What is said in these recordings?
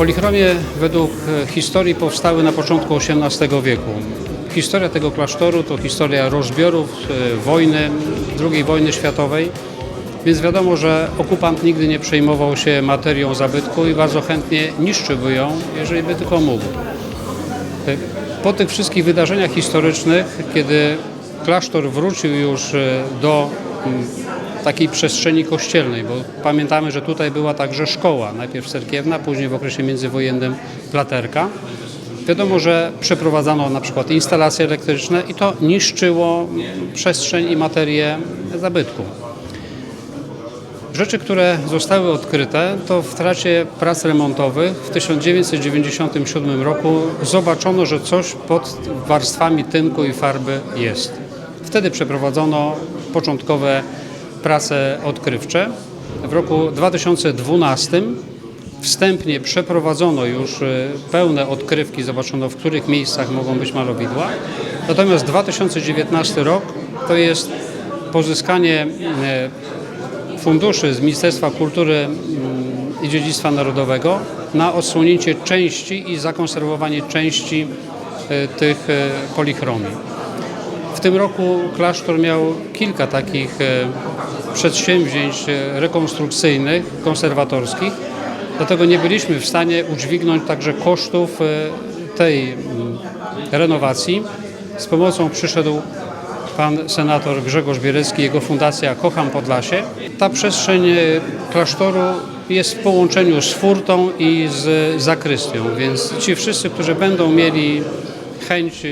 Polichromie według e, historii powstały na początku XVIII wieku. Historia tego klasztoru to historia rozbiorów, e, wojny, II wojny światowej, więc wiadomo, że okupant nigdy nie przejmował się materią zabytku i bardzo chętnie niszczyłby ją, jeżeli by tylko mógł. E, Po tych wszystkich wydarzeniach historycznych, kiedy klasztor wrócił już do takiej przestrzeni kościelnej, bo pamiętamy, że tutaj była także szkoła, najpierw cerkiewna, później w okresie międzywojennym platerka. Wiadomo, że przeprowadzano na przykład instalacje elektryczne i to niszczyło przestrzeń i materię zabytku. Rzeczy, które zostały odkryte, to w trakcie prac remontowych w 1997 roku zobaczono, że coś pod warstwami tynku i farby jest. Wtedy przeprowadzono początkowe prace odkrywcze. W roku 2012 wstępnie przeprowadzono już e, pełne odkrywki, zobaczono w których miejscach mogą być malowidła. Natomiast 2019 rok to jest pozyskanie e, funduszy z Ministerstwa Kultury mm, i Dziedzictwa Narodowego na odsłonięcie części i zakonserwowanie części e, tych polichromii. W tym roku klasztor miał kilka takich e, przedsięwzięć e, rekonstrukcyjnych, konserwatorskich, dlatego nie byliśmy w stanie udźwignąć także kosztów e, tej mm, renowacji. Z pomocą przyszedł pan senator Grzegorz Bierecki, jego fundacja Kocham Podlasie. Ta przestrzeń klasztoru jest w połączeniu z furtą i z zakrystią, więc ci wszyscy, którzy będą mieli chęć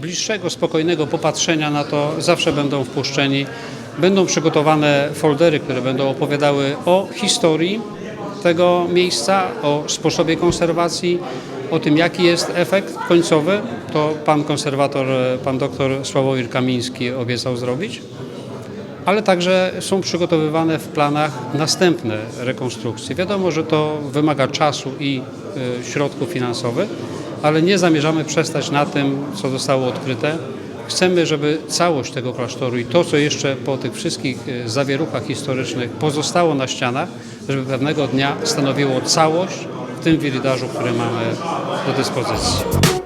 bliższego, spokojnego popatrzenia na to, zawsze będą wpuszczeni. Będą przygotowane foldery, które będą opowiadały o historii tego miejsca, o sposobie konserwacji, o tym, jaki jest efekt końcowy. To pan konserwator, pan doktor Sławomir Kamiński obiecał zrobić. Ale także są przygotowywane w planach następne rekonstrukcje. Wiadomo, że to wymaga czasu i y, środków finansowych, ale nie zamierzamy przestać na tym, co zostało odkryte. Chcemy, żeby całość tego klasztoru i to, co jeszcze po tych wszystkich y, zawieruchach historycznych pozostało na ścianach, żeby pewnego dnia stanowiło całość w tym wirydarzu, który mamy do dyspozycji.